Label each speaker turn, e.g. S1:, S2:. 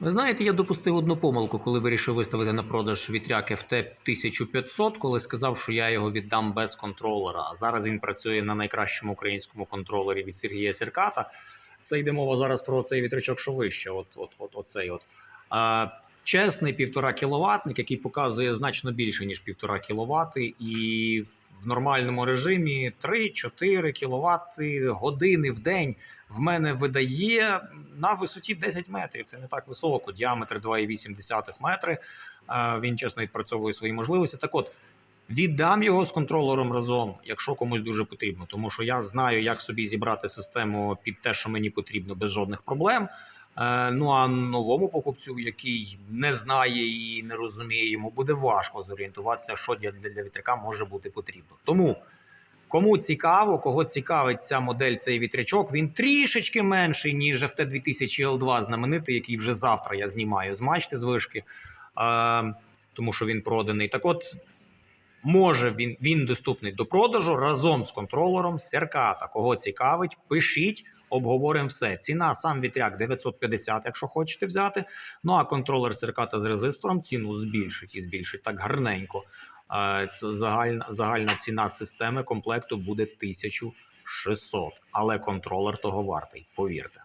S1: Ви знаєте, я допустив одну помилку, коли вирішив виставити на продаж вітряк FT 1500, коли сказав, що я його віддам без контролера. А зараз він працює на найкращому українському контролері від Сергія Сірката. Це йде мова зараз про цей вітрячок, що вище. От, от, от, оцей от. Чесний півтора кіловатник, який показує значно більше, ніж півтора кіловати, і в нормальному режимі 3-4 кіловат години в день в мене видає на висоті 10 метрів. Це не так високо, діаметр 2,8 метри. Е, Він чесно відпрацьовує свої можливості. Так от. Віддам його з контролером разом, якщо комусь дуже потрібно, тому що я знаю, як собі зібрати систему під те, що мені потрібно, без жодних проблем. Е, ну а новому покупцю, який не знає і не розуміє, йому буде важко зорієнтуватися, що для, для, вітряка може бути потрібно. Тому кому цікаво, кого цікавить ця модель, цей вітрячок, він трішечки менший, ніж FT 2000 L2 знаменитий, який вже завтра я знімаю з мачти з вишки, е, тому що він проданий. Так от. Може він, він доступний до продажу разом з контролером Серката. Кого цікавить, пишіть, обговоримо все. Ціна сам вітряк 950, якщо хочете взяти. Ну а контролер Серката з резистором ціну збільшить і збільшить так гарненько. Загальна, загальна ціна системи комплекту буде 1600. Але контролер того вартий, повірте.